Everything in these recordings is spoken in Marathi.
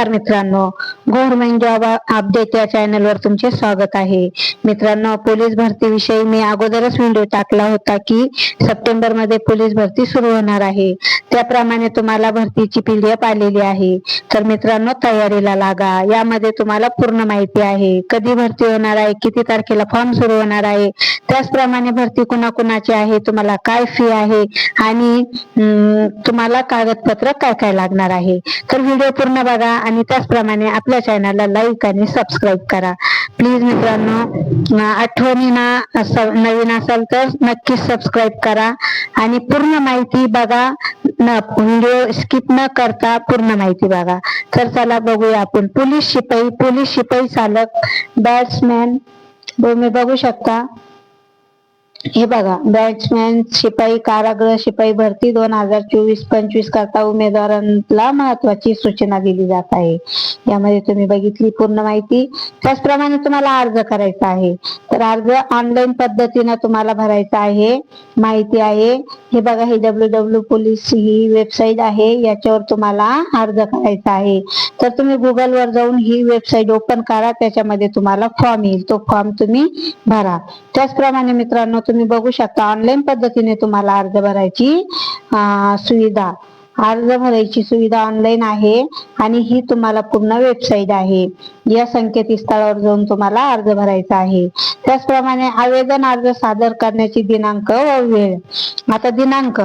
नमस्कार मित्रांनो गव्हर्नमेंट जॉब अपडेट या चॅनल वर तुमचे स्वागत आहे. मित्रांनो पोलीस भरती विषयी मी अगोदरच व्हिडिओ टाकला होता की सप्टेंबरमध्ये पोलीस भरती सुरू होणार आहे. त्याप्रमाणे तुम्हाला भरतीची पीडीएफ आलेली आहे. तर मित्रांनो तयारीला लागा. यामध्ये तुम्हाला पूर्ण माहिती आहे. कधी भरती होणार आहे किती तारखेला फॉर्म सुरू होणार आहे त्याचप्रमाणे भरती कुणाकुणाची आहे तुम्हाला काय फी आहे आणि तुम्हाला कागदपत्र काय काय लागणार आहे. तर व्हिडिओ पूर्ण बघा आणि त्याचप्रमाणे आपल्या चॅनलला लाईक आणि सबस्क्राईब करा. प्लीज मित्रांनो आठवणीना नवीन असाल तर नक्कीच सबस्क्राईब करा आणि पूर्ण माहिती बघा. व्हिडिओ स्किप न करता पूर्ण माहिती बघा. तर चला बघूया आपण. पोलीस शिपाई पोलीस शिपाई चालक बॅट्समॅन तुम्ही बघू शकता. हे बघा बॅट्समॅन शिपाई कारागृह शिपाई भरती दोन हजार चोवीस पंचवीस करता उमेदवारांना महत्वाची सूचना दिली जात आहे. यामध्ये तुम्ही बघितली पूर्ण माहिती. त्याचप्रमाणे तुम्हाला अर्ज करायचा आहे. तर अर्ज ऑनलाईन पद्धतीनं तुम्हाला भरायचा आहे. माहिती आहे. हे बघा हे डब्ल्यू डब्ल्यू पोलीस ही वेबसाईट आहे. याच्यावर तुम्हाला अर्ज करायचा आहे. तर तुम्ही गुगल वर जाऊन ही वेबसाईट ओपन करा. त्याच्यामध्ये तुम्हाला फॉर्म येईल. तो फॉर्म तुम्ही भरा. त्याचप्रमाणे मित्रांनो तुम्ही बघू शकता. ऑनलाईन पद्धतीने तुम्हाला अर्ज भरायची सुविधा. अर्ज भरायची सुविधा ऑनलाईन आहे आणि ही तुम्हाला पूर्ण वेबसाईट आहे. या संकेतस्थळावर जाऊन तुम्हाला अर्ज भरायचा आहे. त्याचप्रमाणे आवेदन अर्ज सादर करण्याची दिनांक व वेळ. आता दिनांक.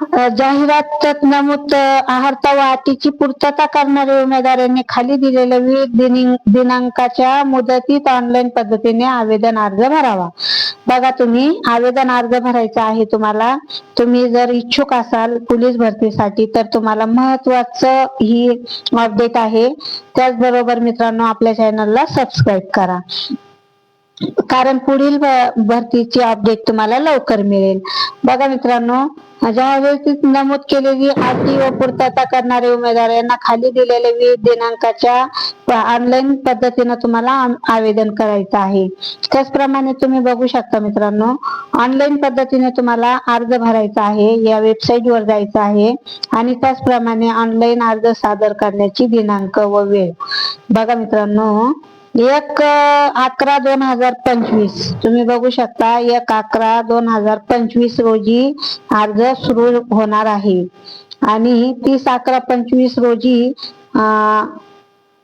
जाहिरात नमूद आहारता व अटीची पूर्तता करणाऱ्या उमेदवारांनी खाली दिलेल्या विविध दिनांकाच्या मुदतीत ऑनलाईन पद्धतीने आवेदन अर्ज भरावा. बघा तुम्ही आवेदन अर्ज भरायचा आहे तुम्हाला. तुम्ही जर इच्छुक असाल पोलीस भरतीसाठी तर तुम्हाला महत्वाचं ही अपडेट आहे. त्याचबरोबर मित्रांनो आपल्या चॅनलला सबस्क्राईब करा. कारण पुढील भरतीची अपडेट तुम्हाला लवकर मिळेल. बघा मित्रांनो जाहिरातीत नमूद केलेली अटी व पूर्तता करणारे उमेदवार यांना खाली दिलेल्या विविध दिनांकाच्या ऑनलाईन पद्धतीने तुम्हाला आवेदन करायचं आहे. त्याचप्रमाणे तुम्ही बघू शकता मित्रांनो ऑनलाईन पद्धतीने तुम्हाला अर्ज भरायचा आहे या वेबसाईट वर जायचं आहे आणि त्याचप्रमाणे ऑनलाईन अर्ज सादर करण्याची दिनांक व वेळ. बघा मित्रांनो एक अकरा दोन हजार पंचवीस. तुम्ही बघू शकता एक अकरा दोन हजार पंचवीस रोजी अर्ज सुरू होणार आहे. आणि तीस अकरा पंचवीस रोजी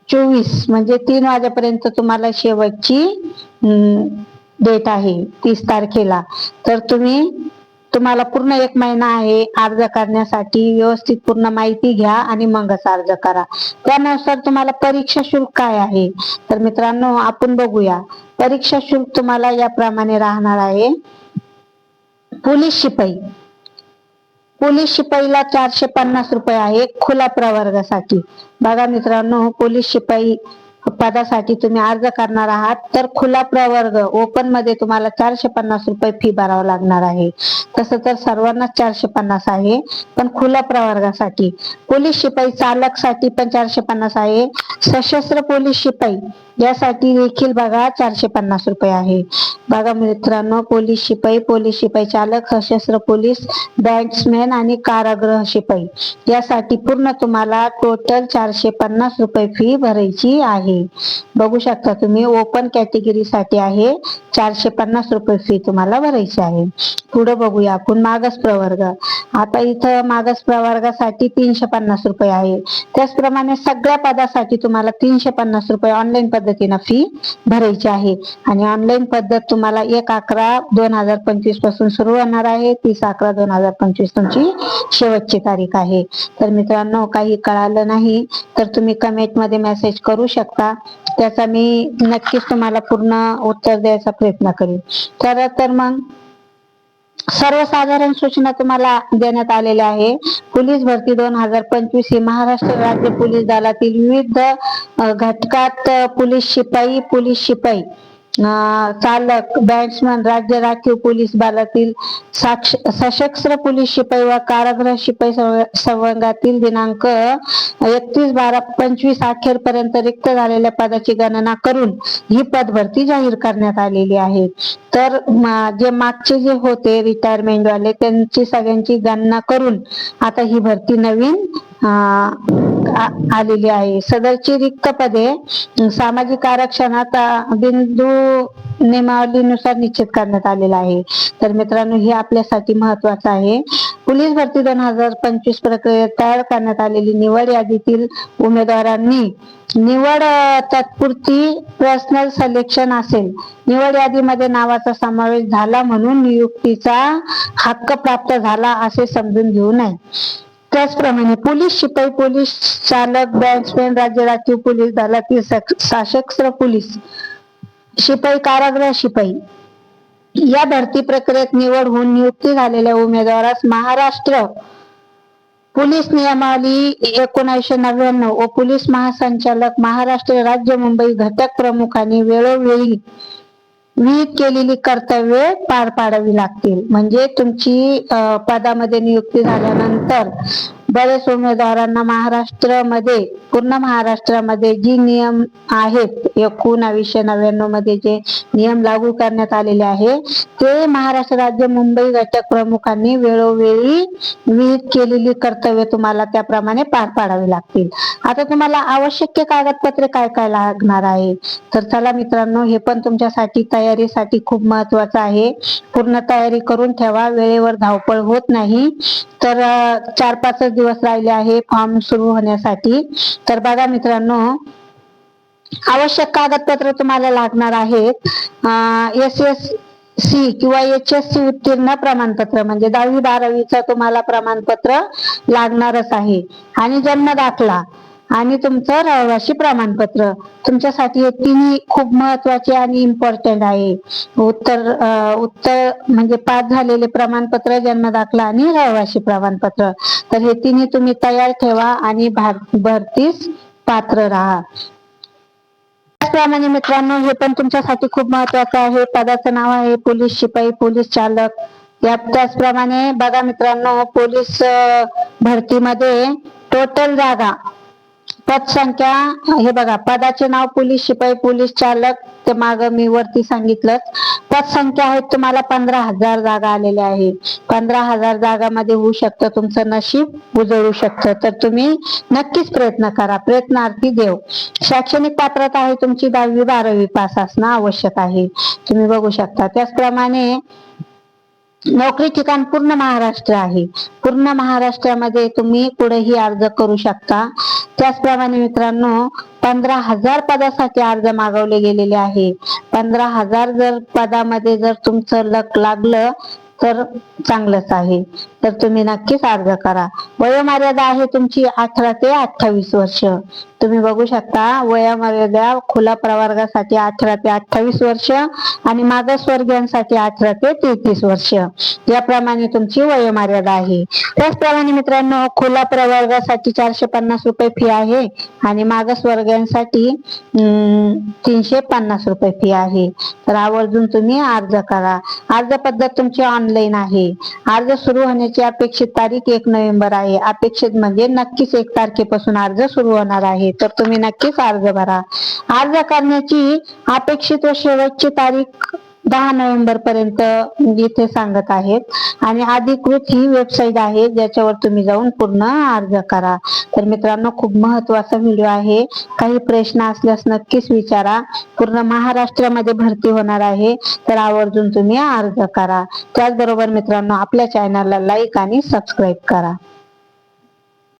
चोवीस म्हणजे तीन वाजेपर्यंत तुम्हाला शेवटची डेट आहे तीस तारखेला. तर तुम्ही तुम्हाला पूर्ण एक महिना आहे अर्ज करण्यासाठी व्यवस्थित पूर्ण माहिती घ्या आणि मगच अर्ज करा. त्यानुसार तुम्हाला परीक्षा शुल्क काय आहे? तर मित्रांनो आपण बघूया. परीक्षा शुल्क तुम्हाला याप्रमाणे राहणार आहे. पोलीस शिपाई. पोलीस शिपाईला चारशे पन्नास रुपये आहे खुला प्रवर्गासाठी. बघा मित्रांनो पोलीस शिपाई पदासाठी तुम्ही अर्ज करणार आहात तर खुला प्रवर्ग ओपनमध्ये तुम्हाला चारशे पन्नास रुपये फी भरावं लागणार आहे. तसं तर सर्वांनाच चारशे पन्नास आहे पण खुल्या प्रवर्गासाठी. पोलीस शिपाई चालकसाठी पण चारशे पन्नास आहे. सशस्त्र पोलीस शिपाई यासाठी देखील बघा चारशे पन्नास रुपये आहे. बघा मित्रांनो पोलीस शिपाई पोलीस शिपाई चालक सशस्त्र पोलीस बॅट्समॅन आणि कारागृह शिपाई. यासाठी पूर्ण तुम्हाला टोटल चारशे पन्नास रुपये फी भरायची आहे. बघू शकता तुम्ही ओपन कॅटेगरीसाठी आहे. चारशे पन्नास रुपये फी तुम्हाला भरायची आहे. पुढे बघूया आपण मागास प्रवर्ग. आता इथं मागास प्रवर्गासाठी तीनशे पन्नास रुपये आहे. त्याचप्रमाणे सगळ्या पदासाठी तुम्हाला तीनशे पन्नास रुपये ऑनलाईन पद्धतीनं फी भरायची आहे. आणि ऑनलाईन पद्धत तुम्हाला एक अकरा दोन हजार पंचवीसपासून सुरू होणार आहे. तीस अकरा दोन हजार पंचवीस तुमची शेवटची तारीख आहे. तर मित्रांनो काही कळालं नाही तर तुम्ही कमेंटमध्ये मेसेज करू शकता. त्याचा मी नक्कीच तुम्हाला पूर्ण उत्तर द्यायचा प्रयत्न करेन. तर तर मग सर्वसाधारण सूचना तुम्हाला देण्यात आलेल्या आहे. पोलीस भरती दोन हजार पंचवीस ही महाराष्ट्र राज्य पोलीस दलातील विविध घटकात पोलीस शिपाई पोलीस शिपाई. चालक बॅट्समन राज्य राखीव पोलीस दलातील सशस्त्र पोलीस शिपाई व कारागृह शिपाई संवर्गातील दिनांक एकतीस बारा पंचवीस अखेर पर्यंत रिक्त झालेल्या पदाची गणना करून ही पदभरती जाहीर करण्यात आलेली आहे. तर जे मागचे जे होते रिटायरमेंट वाले त्यांची सगळ्यांची गणना करून आता ही भरती नवीन आलेली आहे. सदरची रिक्त पदे सामाजिक आरक्षणात बिंदू नियमावलीनुसार निश्चित करण्यात आलेला आहे. तर मित्रांनो हे आपल्यासाठी महत्वाचं आहे. पोलीस भरती दोन हजार पंचवीस प्रक्रियेत तयार करण्यात आलेली निवड यादीतील उमेदवारांनी निवड तत्पुरती तात्पुरती पर्सनल सिलेक्शन असेल. निवड यादीमध्ये नावाचा समावेश झाला म्हणून नियुक्तीचा हक्क प्राप्त झाला असे समजून घेऊ नये. त्याचप्रमाणे पोलीस शिपाई पोलीस चालक बँचमॅन राज्य राखीव पोलीस दलातील सशस्त्र पोलीस शिपाई कारागृह शिपाई या भरती प्रक्रियेत निवड होऊन नियुक्ती झालेल्या उमेदवारास महाराष्ट्र पोलीस नियमावली एकोणीसशे नव्याण्णव व पोलीस महासंचालक महाराष्ट्र राज्य मुंबई घटक प्रमुखाने वेळोवेळी विहित केलेली कर्तव्ये पार पाडावी लागतील. म्हणजे तुमची पदामध्ये नियुक्ती झाल्यानंतर बरेच उमेदवारांना महाराष्ट्रामध्ये पूर्ण महाराष्ट्रामध्ये जी नियम आहेत एकोणावीसशे नव्याण्णवमध्ये जे नियम लागू करण्यात आलेले आहे ते महाराष्ट्र राज्य मुंबई घटक प्रमुखांनी वेळोवेळी विहित केलेली कर्तव्य तुम्हाला त्याप्रमाणे पार पाडावी लागतील. आता तुम्हाला आवश्यक कागदपत्रे काय काय लागणार आहे? तर चला मित्रांनो हे पण तुमच्यासाठी तयारीसाठी खूप महत्वाचं आहे. पूर्ण तयारी करून ठेवा वेळेवर धावपळ होत नाही. तर चार पाच दिवस राहिले आहे फॉर्म सुरू होण्यासाठी. तर बघा मित्रांनो आवश्यक कागदपत्र तुम्हाला लागणार आहेत. एस एस सी किंवा एच एस सी उत्तीर्ण प्रमाणपत्र म्हणजे दहावी बारावीचं तुम्हाला प्रमाणपत्र लागणारच आहे. आणि जन्म दाखला आणि तुमचं रहिवासी प्रमाणपत्र. तुमच्यासाठी हे तिन्ही खूप महत्त्वाचे आणि इम्पॉर्टंट आहे. उत्तर उत्तर म्हणजे पास झालेले प्रमाणपत्र जन्म दाखला आणि रहिवासी प्रमाणपत्र. तर हे तिन्ही तुम्ही तयार ठेवा आणि भरतीस पात्र राहा. त्याचप्रमाणे मित्रांनो हे पण तुमच्यासाठी खूप महत्वाचं आहे. पदाचं नाव आहे पोलीस शिपाई पोलीस चालक. या त्याचप्रमाणे बघा मित्रांनो पोलीस भरतीमध्ये टोटल जागा. पदसंख्या हे बघा पदाचे नाव पोलीस शिपाई पोलीस चालक ते माग मी वरती सांगितलं पदसंख्या आहेत तुम्हाला पंधरा हजार जागा आलेल्या आहे पंधरा हजार जागामध्ये होऊ शकतं तुमचं नशीब उजळू शकतं. तर तुम्ही नक्कीच प्रयत्न करा. प्रयत्नार्थी देव. शैक्षणिक पात्रता आहे तुमची दहावी बारावी पास असणं आवश्यक आहे. तुम्ही बघू शकता. त्याचप्रमाणे नोकरी ठिकाण पूर्ण महाराष्ट्र आहे. पूर्ण महाराष्ट्रामध्ये तुम्ही कुठेही अर्ज करू शकता. त्याचप्रमाणे मित्रांनो पंधरा हजार पदासाठी अर्ज मागवले गेलेले आहे. पंधरा हजार जर पदामध्ये जर तुमचं लक लागलं तर चांगलंच आहे. तर तुम्ही नक्कीच अर्ज करा. वयोमर्यादा आहे तुमची अठरा ते अठ्ठावीस वर्ष. तुम्ही बघू शकता वयोमर्यादा खुला प्रवर्गासाठी अठरा ते अठ्ठावीस वर्ष आणि मागासवर्गीयांसाठी अठरा ते तेहतीस वर्ष. याप्रमाणे तुमची वयोमर्यादा आहे. त्याचप्रमाणे मित्रांनो खुला प्रवर्गासाठी चारशे पन्नास रुपये फी आहे आणि मागासवर्गीयांसाठी तीनशे पन्नास रुपये फी आहे. तर आवर्जून तुम्ही अर्ज करा. अर्ज पद्धत तुमची ऑनलाईन आहे. अर्ज सुरू होण्याची अपेक्षित तारीख एक नोव्हेंबर आहे. अपेक्षित म्हणजे नक्कीच एक तारखेपासून अर्ज सुरू होणार आहेत तर तुम्ही नक्कीच अर्ज भरा. अर्ज करण्याची अपेक्षित व शेवटची तारीख दहा नोव्हेंबर पर्यंत इथे सांगत आहेत. आणि अधिकृत ही वेबसाईट आहे ज्याच्यावर तुम्ही जाऊन पूर्ण अर्ज करा. तर मित्रांनो खूप महत्त्वाचा व्हिडिओ आहे. काही प्रश्न असल्यास नक्कीच विचारा. पूर्ण महाराष्ट्रामध्ये भरती होणार आहे तर आवर्जून तुम्ही अर्ज करा. त्याचबरोबर मित्रांनो आपल्या चॅनलला लाईक आणि सबस्क्राईब करा.